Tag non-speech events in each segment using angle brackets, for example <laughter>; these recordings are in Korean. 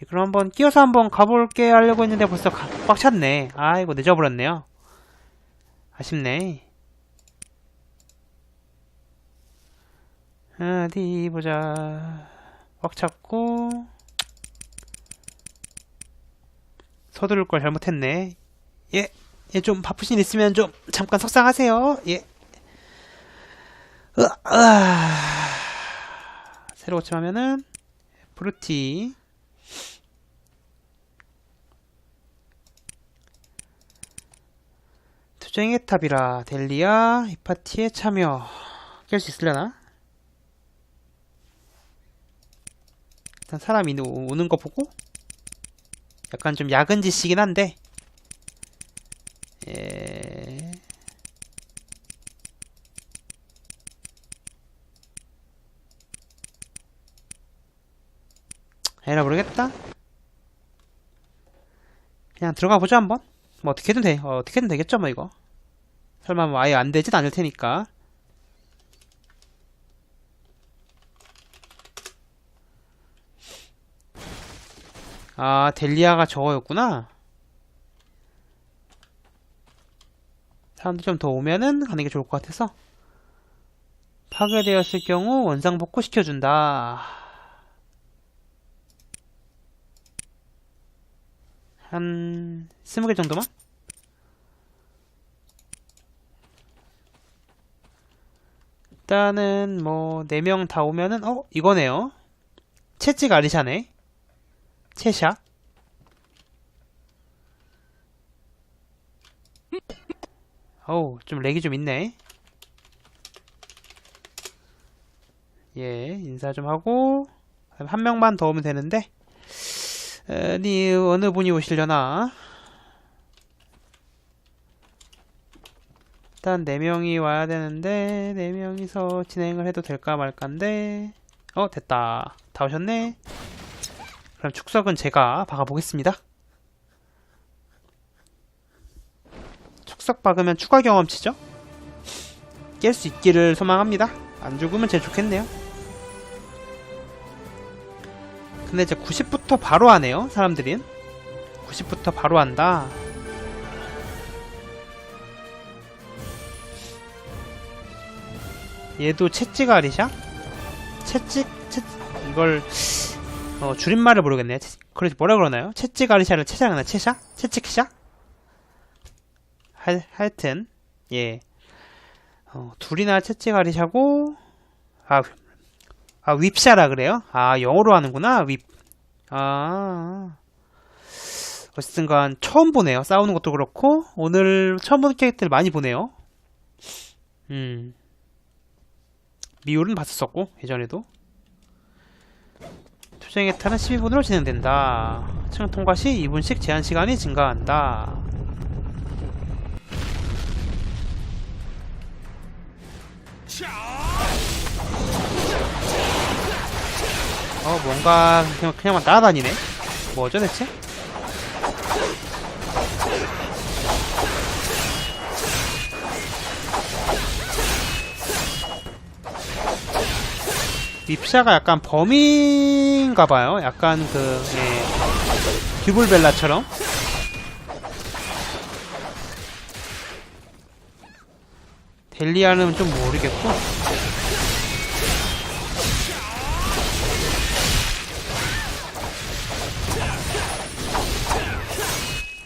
예, 그럼 한번 끼워서 한번 가볼게 하려고 했는데 벌써 가- 꽉 찼네. 아이고 늦어버렸네요. 아쉽네. 어디 보자. 꽉 찼고 서두를 걸 잘못했네. 예, 예, 좀 바쁘신 일 있으면 좀 잠깐 석상하세요. 예. 으, 아. 새로 고침하면은 브루티 투쟁의 탑이라 델리아 이 파티에 참여 깰 수 있으려나? 일단 사람이 오- 오는 거 보고 약간 좀 야근 짓이긴 한데 예. 에라 모르겠다. 그냥 들어가 보자 한번. 뭐 어떻게든 돼. 어, 어떻게든 되겠죠 뭐 이거. 설마 뭐 아예 안 되진 않을 테니까. 아 델리아가 저거였구나. 사람들이 좀더 오면은 가는 게 좋을 것 같아서. 파괴되었을 경우 원상 복구 시켜준다. 한 스무 개 정도만? 일단은 뭐 네 명 다 오면은 어 이거네요. 채찍 아리샤네. 채샤. 어우 좀 렉이 좀 있네. 예 인사 좀 하고 한 명만 더 오면 되는데 에, 니 어느 분이 오시려나? 일단 네 명이 와야 되는데 네 명이서 진행을 해도 될까 말까인데. 어 됐다. 다 오셨네. 그럼 축석은 제가 박아보겠습니다. 축석 박으면 추가 경험치죠? 깰 수 있기를 소망합니다. 안 죽으면 제일 좋겠네요. 근데 이제 90부터 바로 하네요 사람들인 90부터 바로 한다 얘도 채찍 아리샤? 채찍 채 이걸 어, 줄임말을 모르겠네 채, 그래서 뭐라 그러나요? 채찍 아리샤를 채샤나 채샤? 채찍샤? 하, 하여튼 예 어, 둘이나 채찍 아리샤고 아, 아 윕샤라 그래요? 아 영어로 하는구나 윕 아 어쨌든간 처음 보네요 싸우는 것도 그렇고 오늘 처음 보는 캐릭터를 많이 보네요 음 미울은 봤었었고 예전에도. 투쟁의 타는 12분으로 진행된다. 층 통과 시 2분씩 제한 시간이 증가한다. 어 뭔가 그냥, 그냥만 따라다니네? 뭐죠 대체? 립샤가 약간 범인가봐요. 약간 그, 예, 듀블벨라처럼. 델리아는 좀 모르겠고.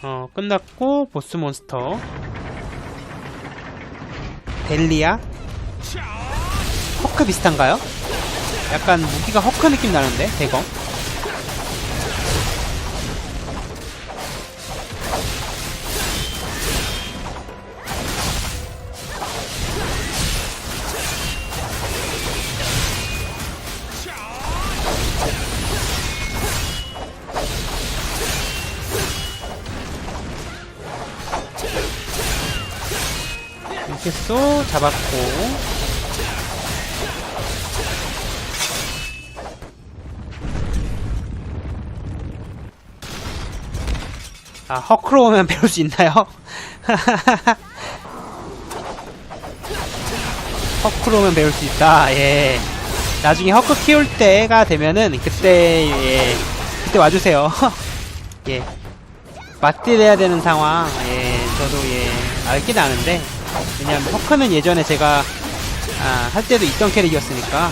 어, 끝났고, 보스 몬스터. 델리아? 허크 비슷한가요? 약간 무기가 허크 느낌 나는데? 대검? 이렇게 쏘 잡았고 아, 허크로 오면 배울 수 있나요? <laughs> 허크로 오면 배울 수 있다. 예. 나중에 허크 키울 때가 되면은 그때 예. 그때 와주세요. <laughs> 예. 맞딜 해야 되는 상황, 예, 저도 예, 알긴 아는데, 왜냐면 허크는 예전에 제가, 아, 할 때도 있던 캐릭이었으니까,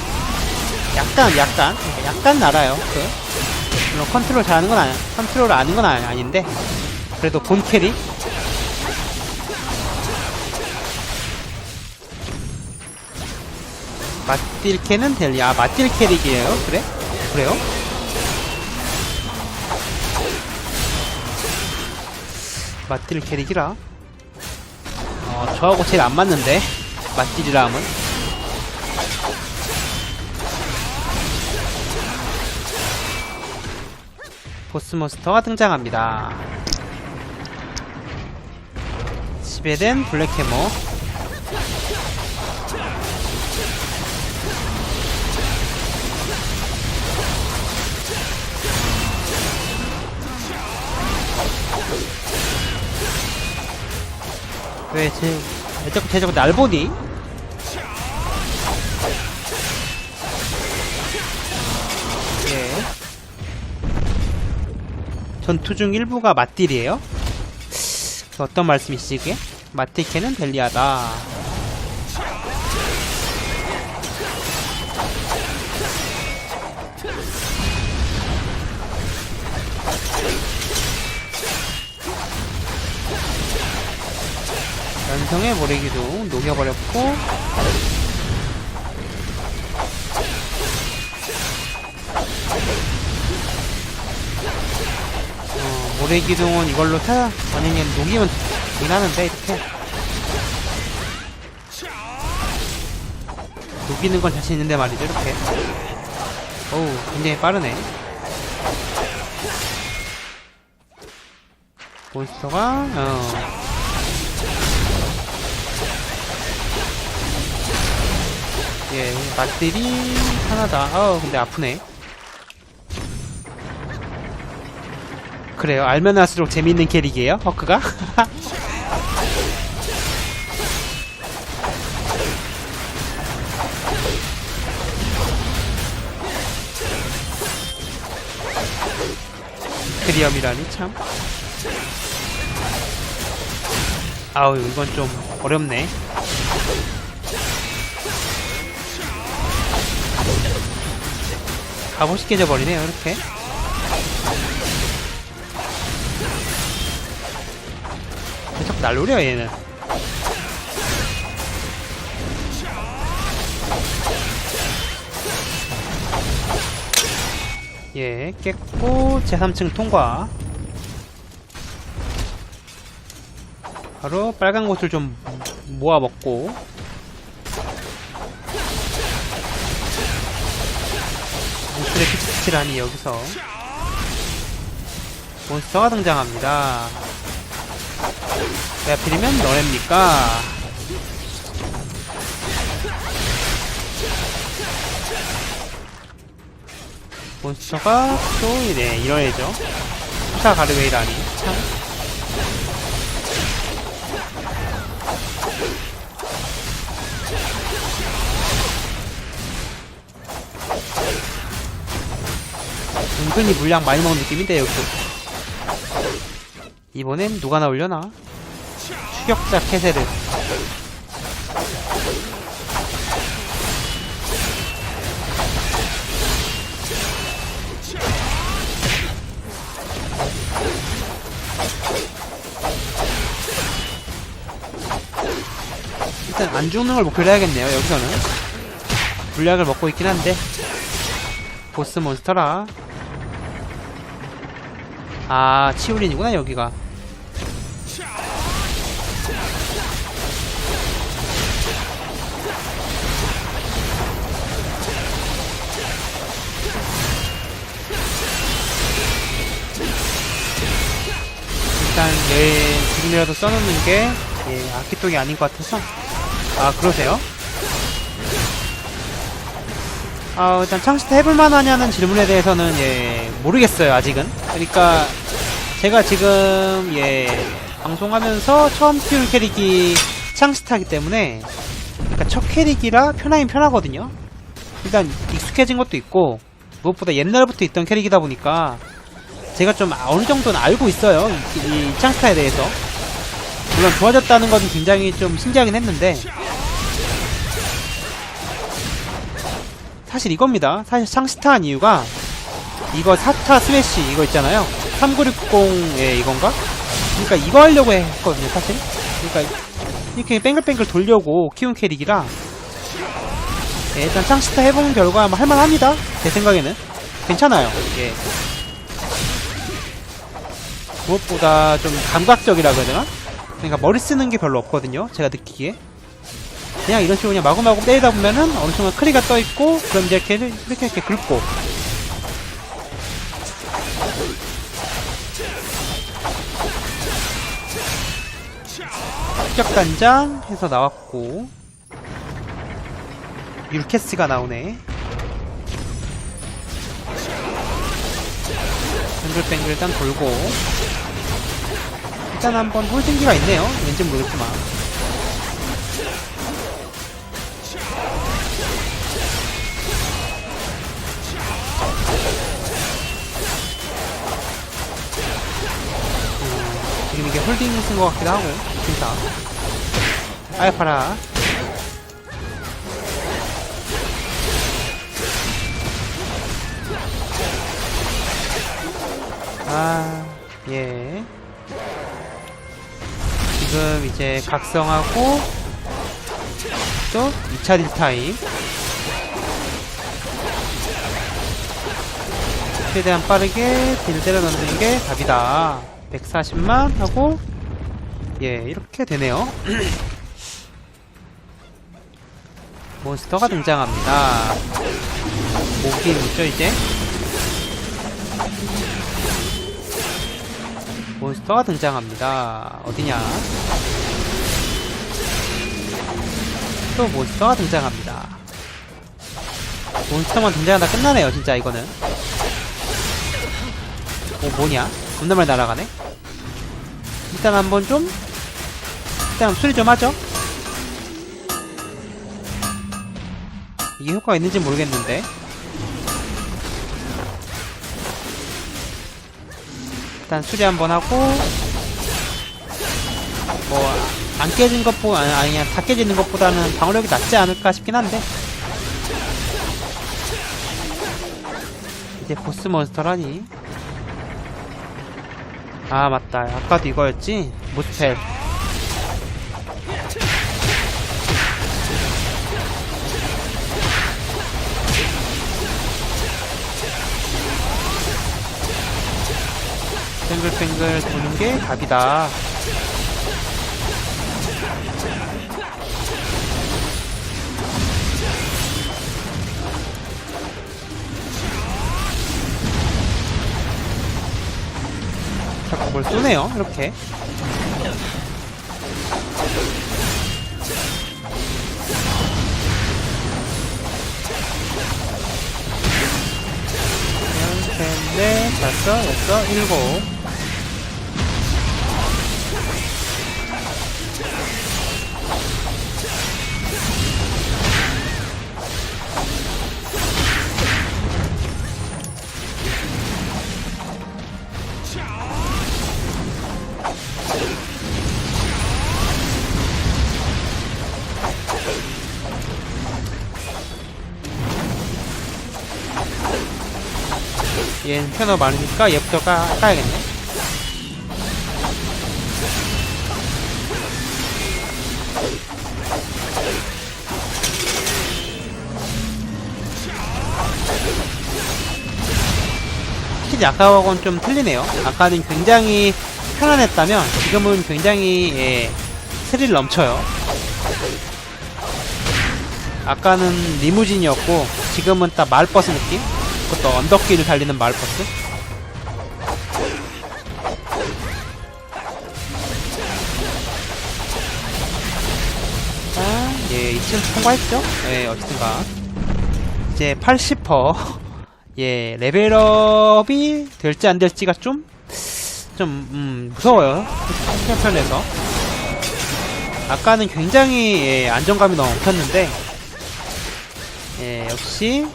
약간, 약간, 약간 알아요, 그. 물론 컨트롤 잘하는 건 아니, 컨트롤 아는 건 아니, 아닌데, 그래도 본 캐릭? 맞딜 캐는 델리, 아, 맞딜 캐릭이에요? 그래? 그래요? 맞딜 캐릭이라? 어, 저하고 제일 안 맞는데? 맞딜이라 하면? 보스몬스터가 등장합니다. 지배된 블랙해머. 왜 제, 왜 자꾸, 쟤 자꾸 날 보니? 전투 중 일부가 맞딜이에요? 어떤 말씀이시지, 이게? 맞딜캐는 델리하다. 연성의 모래기도 녹여버렸고 모래 기둥은 이걸로 타 아니면 녹이면 되긴 하는데 이렇게 녹이는 건 자신 있는데 말이죠 이렇게 어우 굉장히 빠르네 몬스터가 어 예, 맛들이 하나다. 아, 근데 아프네. 그래요. 알면 할수록 재밌는 캐릭이에요, 허크가? <laughs> 크리엄이라니 참. 아우, 이건 좀 어렵네. 갑옷이 깨져버리네요, 이렇게. 날 노려, 얘는. 예, 깼고, 제3층 통과. 바로 빨간 곳을 좀 모아 먹고, 무술의 피치피치라니 여기서 몬스터가 등장합니다. 왜 하필이면 너랩니까? 몬스터가 또 이래 이런 애죠. 수사 가르웨이라니 참. 은근히 물량 많이 먹는 느낌인데 여기도 이번엔 누가 나올려나? 추격자 캐세르 일단 안 죽는 걸 목표로 해야겠네요 여기서는. 물약을 먹고 있긴 한데. 보스 몬스터라. 아, 치울린이구나, 여기가. 일단, 내 지금이라도 써놓는 게, 예, 아키통이 아닌 것 같아서. 아, 그러세요? 아, 일단 창시타 해볼만 하냐는 질문에 대해서는, 예, 모르겠어요, 아직은. 그러니까, 제가 지금, 예, 방송하면서 처음 키울 캐릭이 창시타기 때문에, 그러니까 첫 캐릭이라 편하긴 편하거든요? 일단, 익숙해진 것도 있고, 무엇보다 옛날부터 있던 캐릭이다 보니까, 제가 좀 어느 정도는 알고 있어요. 이, 이 창스타에 대해서. 물론 좋아졌다는 것은 굉장히 좀 신기하긴 했는데 사실 이겁니다. 사실 창스타한 이유가 이거 4타 스매시 이거 있잖아요. 3960에 이건가? 그러니까 이거 하려고 했거든요, 사실. 그러니까 이렇게 뱅글뱅글 돌려고 키운 캐릭이라 예, 일단 창스타 해본 결과 뭐 할만합니다. 제 생각에는 괜찮아요. 예. 무엇보다 좀 감각적이라 그래야 되나? 그러니까 머리 쓰는 게 별로 없거든요. 제가 느끼기에. 그냥 이런 식으로 그냥 마구마구 때리다 보면은 어느 순간 크리가 떠 있고 그럼 이제 이렇게 이렇게 이렇게 긁고 합격 단장 해서 나왔고 율캐스가 나오네. 뱅글뱅글 일단 돌고 일단 한번 홀딩기가 있네요. 왠지 모르겠지만 음, 지금 이게 홀딩 쓴 것 같기도 하고 진짜 아야파라 아, 예. 지금 이제 각성하고 또 2차 딜타임. 최대한 빠르게 딜 때려 넣는 게 답이다. 140만 하고 예 이렇게 되네요. <clears throat> 몬스터가 등장합니다. 있죠 이제 몬스터가 등장합니다. 어디냐? 또 몬스터가 등장합니다. 몬스터만 등장하다 끝나네요, 진짜 이거는. 오, 뭐냐? 겁나 많이 날아가네? 일단 한번 좀, 일단 수리 좀 하죠. 이게 효과가 있는지 모르겠는데. 일단 수리 한번 하고 뭐 안 깨진 것보 아니 아니 다 깨지는 것보다는 방어력이 낫지 않을까 싶긴 한데. 이제 보스 몬스터라니. 아 맞다. 아까도 이거였지? 모스펠 뱅글뱅글 도는 게 답이다. 자꾸 뭘 쏘네요, 이렇게. 셋, 넷, 다섯, 여섯, 일곱. 패너 많으니까 얘부터 까, 까야겠네. 확실히 아까하고는 좀 틀리네요. 아까는 굉장히 편안했다면 지금은 굉장히 예, 스릴 넘쳐요. 아까는 리무진이었고 지금은 딱 마을버스 느낌? 그것도 언덕길을 달리는 마을버스? 아, 예, 2층 통과했죠? 예, 어쨌든가. 이제 80퍼. <laughs> 예, 레벨업이 될지 안 될지가 좀, 좀, 음, 무서워요. 한편에서. 아까는 굉장히, 예, 안정감이 넘쳤는데, 예, 역시,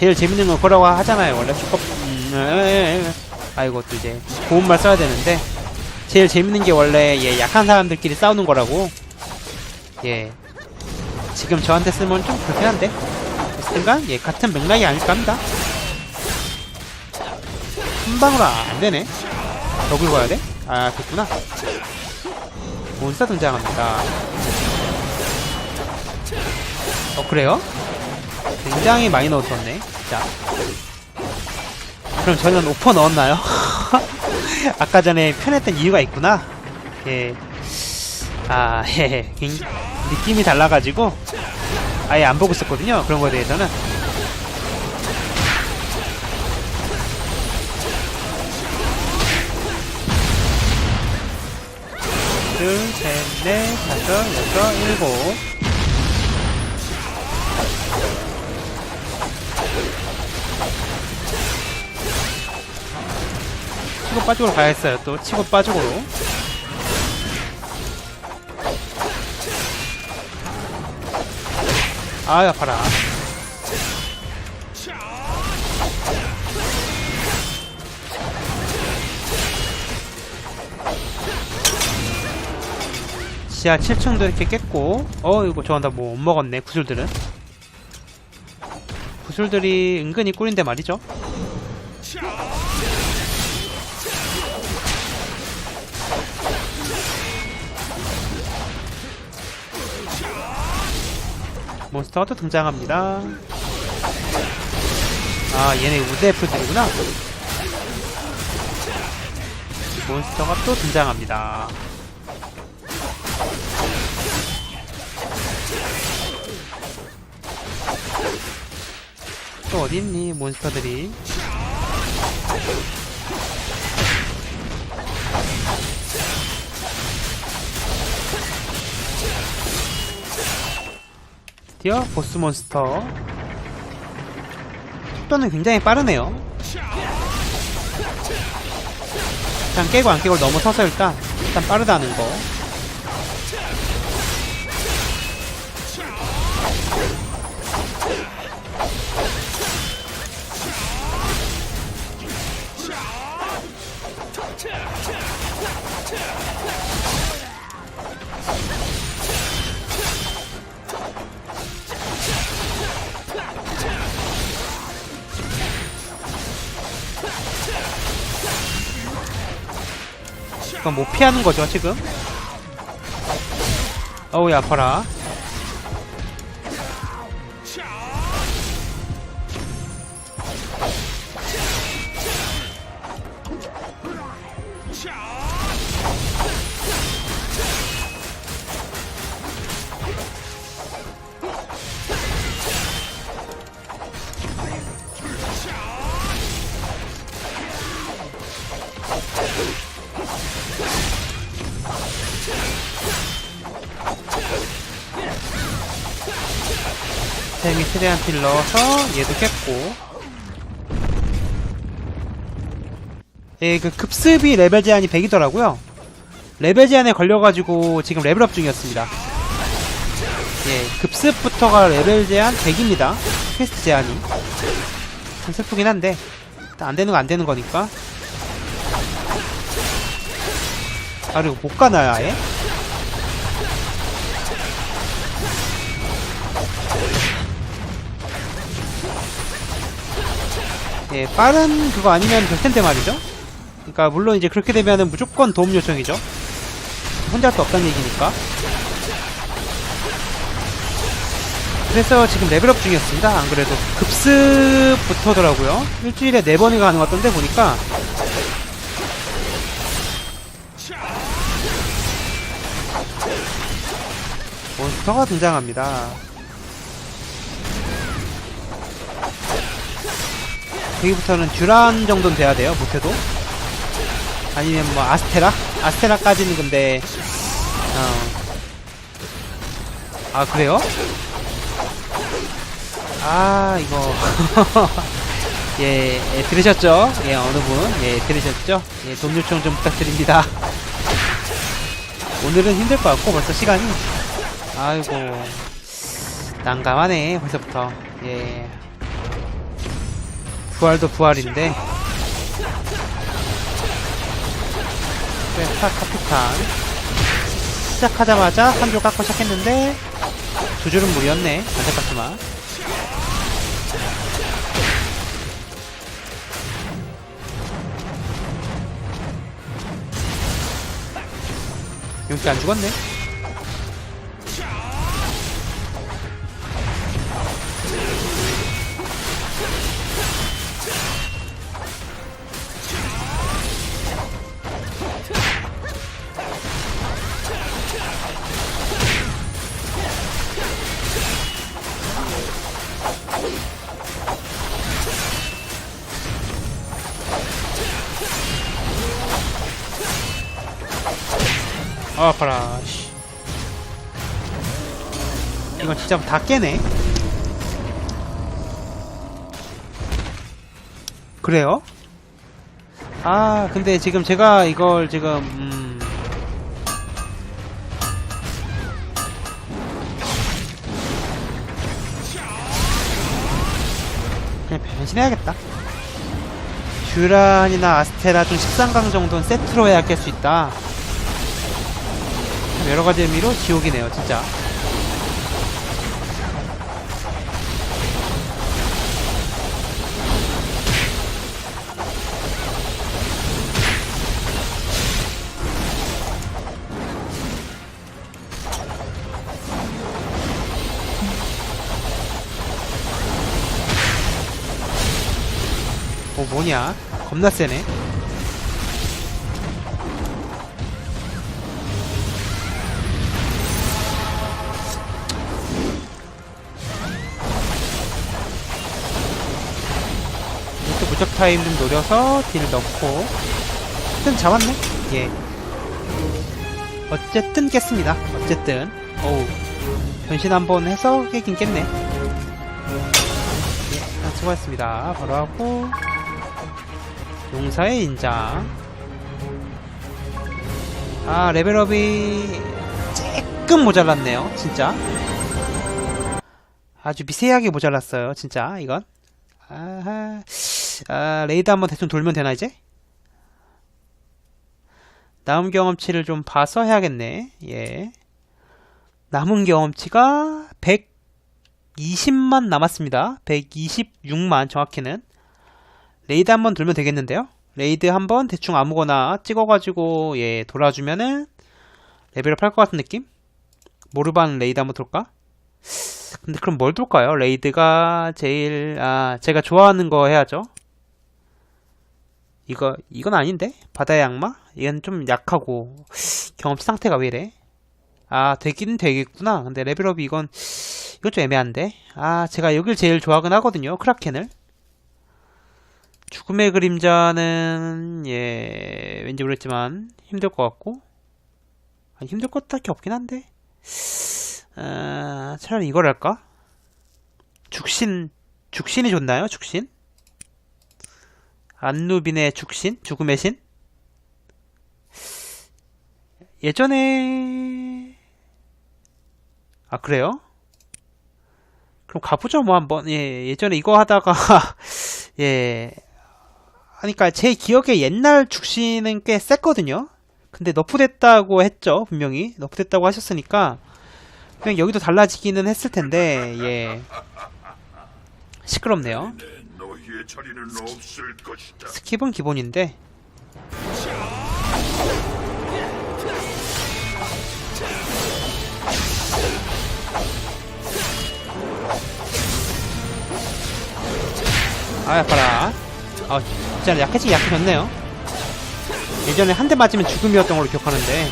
제일 재밌는 건 그라고 하잖아요. 원래 슈퍼, 음, 에, 에, 에. 아 이것도 이제 고운 말 써야 되는데 제일 재밌는 게 원래 예 약한 사람들끼리 싸우는 거라고 예 지금 저한테 쓰면 좀 불편한데 어쨌든간 예 같은 맥락이 아닐까 합니다 한 방으로 안 되네 벽을 봐야 돼? 아 됐구나 몬스터 등장합니다 어 그래요? 굉장히 많이 넣었었네 자 그럼 저는 오퍼 넣었나요? <laughs> 아까 전에 편했던 이유가 있구나 예. 아, 예. 굉- 느낌이 달라가지고 아예 안 보고 있었거든요. 그런 거에 대해서는. 둘, 셋, 넷, 다섯, 여섯, 일곱. 빠지고로 가야겠어요. 또 치고 빠지고로. 아, 아파라. 지하 7층도 이렇게 깼고, 어, 이거 저한테 뭐못 먹었네, 구슬들은. 구슬들이 은근히 꿀인데 말이죠. 몬스터가 또 등장합니다. 아, 얘네 우대프들이구나. 몬스터가 또 등장합니다. 또 어디 있니, 몬스터들이? 드디어 보스 몬스터. 속도는 굉장히 빠르네요. 일단 깨고 안 깨고 넘어서서 일단 일단 빠르다는 거 그건 못 피하는 거죠 지금? 어우야 아파라 최대한 딜 넣어서 얘도 깼고. 예, 그 급습이 레벨 제한이 100이더라고요. 레벨 제한에 걸려가지고 지금 레벨업 중이었습니다. 예, 급습부터가 레벨 제한 100입니다. 퀘스트 제한이. 좀 슬프긴 한데 안되는 거 안되는 거니까. 아 그리고 못 가나요 아예? 예, 빠른 그거 아니면 될 텐데 말이죠. 그러니까 물론 이제 그렇게 되면은 무조건 도움 요청이죠. 혼자 할 수 없다는 얘기니까. 그래서 지금 레벨업 중이었습니다. 안 그래도 급습부터더라고요. 일주일에 네 번이 같던데 보니까. 몬스터가 등장합니다. 여기부터는 듀란 정도는 돼야 돼요, 못해도. 아니면 뭐, 아스테라? 아스테라까지는 근데, 어. 아, 그래요? 아, 이거. <laughs> 예, 예, 들으셨죠? 예, 어느 분? 예, 들으셨죠? 예, 돈 요청 좀 부탁드립니다. 오늘은 힘들 것 같고, 벌써 시간이. 아이고. 난감하네, 벌써부터. 예. 부활도 부활인데 네, 카, 카피탄. 시작하자마자 한줄 깎고 시작했는데, 두 줄은 무리였네. 안타깝지만. 용기 안 죽었네. 아, 아파라. 씨. 이건 진짜 다 깨네. 그래요? 아, 근데 지금 제가 이걸 지금, 음. 그냥 변신해야겠다. 듀란이나 아스테라 중 13강 정도는 세트로 해야 깰 수 있다. 참 여러 가지 의미로 지옥이네요, 진짜. 어, 뭐냐? 겁나 세네. 타임 좀 노려서 딜 넣고. 어쨌든 잡았네. 예. 어쨌든 깼습니다. 어쨌든. 어우. 변신 한번 해서 깨긴 깼네. 예 아, 수고하셨습니다. 바로 하고. 용사의 인장. 아 레벨업이 조금 모자랐네요 진짜. 아주 미세하게 모자랐어요 진짜 이건. 아하 아, 레이드 한번 대충 돌면 되나 이제? 남은 경험치를 좀 봐서 해야겠네. 예. 남은 경험치가 120만 남았습니다. 126만 정확히는. 레이드 한번 돌면 되겠는데요? 레이드 한번 대충 아무거나 찍어가지고 예 돌아주면은 레벨업 할 것 같은 느낌? 모르반 레이드 한번 돌까? 근데 그럼 뭘 돌까요? 레이드가 제일 아 제가 좋아하는 거 해야죠. 이거 이건 아닌데? 바다의 악마? 이건 좀 약하고 경험치 상태가 왜 이래? 아 되긴 되겠구나. 근데 레벨업이 이건 이건 좀 애매한데? 아 제가 여길 제일 좋아하긴 하거든요 크라켄을. 죽음의 그림자는 예 왠지 모르겠지만 힘들 것 같고. 아니 힘들 것 딱히 없긴 한데. 아, 차라리 이걸 할까? 죽신 죽신이 좋나요 죽신 안누빈의 죽신? 죽음의 신? 예전에 아 그래요? 그럼 가보죠 뭐 한번 예 예전에 이거 하다가 <laughs> 예 하니까 제 기억에 옛날 죽신은 꽤 셌거든요 근데 너프됐다고 했죠 분명히 너프됐다고 하셨으니까 그냥 여기도 달라지기는 했을 텐데 예 시끄럽네요 너희의 자리는 없을 것이다. 스킵은 기본인데. 아 아파라. 아 진짜 약해지기 약해졌네요. 예전에 한 대 맞으면 죽음이었던 걸로 기억하는데.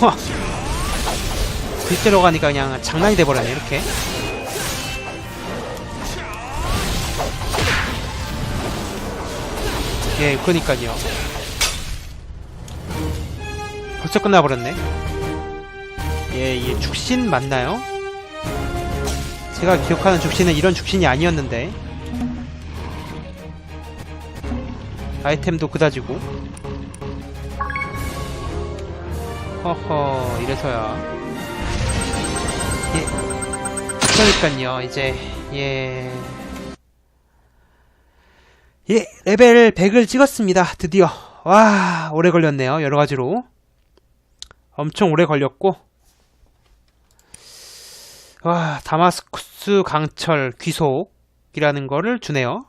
<laughs> 뒷대로 가니까 그냥 장난이 돼버렸네 이렇게 예, 그러니까요. 벌써 끝나버렸네. 예, 이게 죽신 맞나요? 제가 기억하는 죽신은 이런 죽신이 아니었는데. 아이템도 그다지고. 허허, 이래서야. 예. 그러니까요, 이제, 예. 예, 레벨 100을 찍었습니다. 드디어. 와, 오래 걸렸네요. 여러 가지로. 엄청 오래 걸렸고. 와, 다마스쿠스 강철 귀속이라는 거를 주네요.